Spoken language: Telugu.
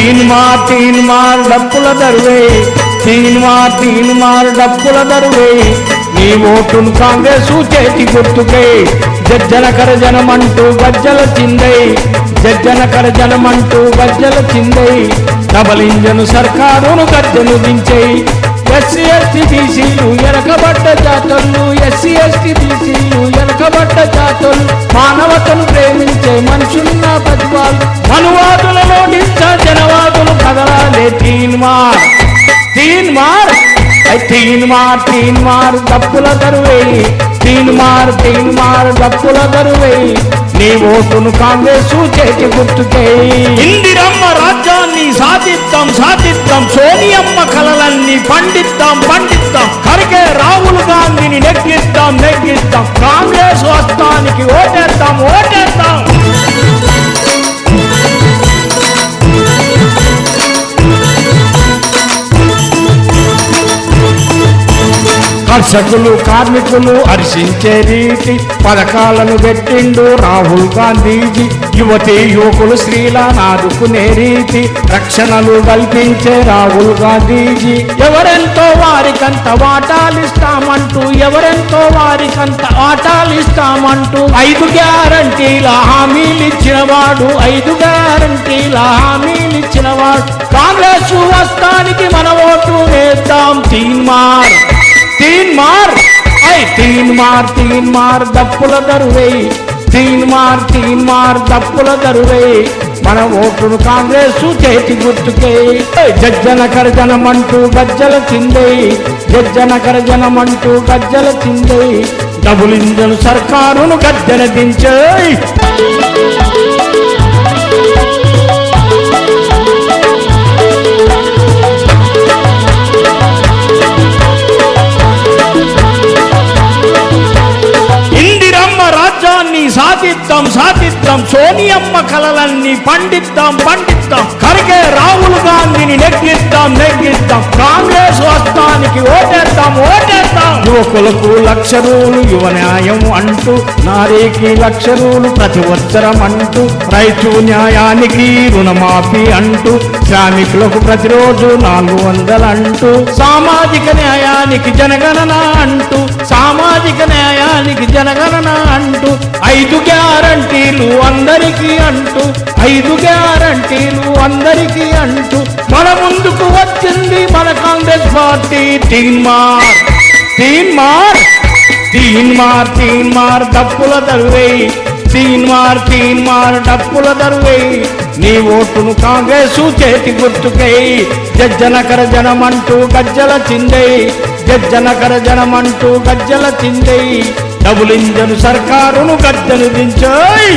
తీన్ మార్ డప్పుల దరువే తీన్ మార్ తీన్ మార్ డప్పుల దరువే నీ ఓటును కాంగ్రెస్ చేతి గుర్తుకే। జజ్జల కరజనమంటూ గజ్జల చిందై। జజ్జన కరజనమంటూ గజ్జల చిందై। డబల్ ఇంజను సర్కారును గజ్జను దించేయి ఎస్సీ ఎస్టీ బీసీలు ఎనకబడ్డ జాతలు. ఎస్సీ ఎస్టీ బీసీలు ఎనకబడ్డ జాతలు. మానవతను ప్రేమించే మనుషున్న ప్రతిభాలు మనువాదులలో నించ జనవాదులు కదలాలే తీన్ మార్. తీన్ మార్. తీన్ మార్ తీన్ మార్ డప్పుల దరువే తీన్ మార్ తీన్ మార్ డప్పుల దరువే నీ ఓటును కాంగ్రెస్ చేతి గుర్తుకే. ఇందిరమ్మ రాజ్యాన్ని సాధిద్దాం సాధిద్దాం. సోనియమ్మ కలలన్నీ పండిద్దాం పండిద్దాం. కరిగే రాహుల్ గాంధీని నెగ్గిద్దాం నెగ్గిద్దాం. కాంగ్రెస్ వస్తానికి ఓటేద్దాం ఓటేద్దాం కర్షకులు కార్మికులు హర్షించే రీతి పథకాలను పెట్టిండు రాహుల్ గాంధీజీ. యువతి యువకులు స్త్రీల నాదుకునే రీతి రక్షణలు కల్పించే రాహుల్ గాంధీజీ. ఎవరెంతో వారికంత వాటాలిస్తామంటూ ఎవరెంతో వారికంత వాటాలిస్తామంటూ ఐదు గ్యారంటీల హామీలు ఇచ్చినవాడు ఐదు గ్యారంటీల హామీలు ఇచ్చినవాడు కాంగ్రెస్ వస్తానికి మనం తీన్ మార్ ఐ తీన్ మార్ తీన్ మార్ దప్పుల దరువై తీన్ మార్ తీన్ మార్ దప్పుల దరువై మన ఓటును కాంగ్రెస్ చేతి గుర్తుకే. జజ్జన కరజనమంటూ గజ్జల చిందే జజ్జన కరజనమంటూ గజ్జల చిందే డబుల్ ఇంజన్ సర్కారును గద్దెన దించే. సాధిద్దాం సాధిద్దాం సోనియమ్మ కలలన్నీ పండిద్దాం పండిద్దాం. కరిగే రాహుల్ గాంధీని నెగ్గిద్దాం నెగ్గిద్దాం. కాంగ్రెస్ వస్తానికి ఓటేద్దాం ఓ యువకులకు లక్ష రూలు యువ న్యాయం అంటూ నారీకి లక్ష రూలు ప్రతి ఉత్తరం అంటూ రైతు న్యాయానికి రుణమాఫీ అంటూ శ్రామికులకు ప్రతిరోజు నాలుగు వందలు అంటూ సామాజిక న్యాయానికి జనగణన అంటూ సామాజిక న్యాయానికి జనగణన అంటూ ఐదు గ్యారంటీలు అందరికీ అంటూ ఐదు గ్యారంటీలు అందరికీ అంటూ మన ముందుకు వచ్చింది మన కాంగ్రెస్ పార్టీ తీన్ తీన్ మార్ తీన్ మార్ తీన్ మార్ డప్పుల దరువేయి తీన్ మార్ తీన్ మార్ డప్పుల దరువేయి నీ ఓటును కాంగ్రెస్ చేతి గుర్తుకై జజ్జనకర జనమంటూ గజ్జల చిందే జజ్జనకర జనమంటూ గజ్జల చిందే డబుల్ ఇంజను సర్కారును గజ్జలు దించాయి.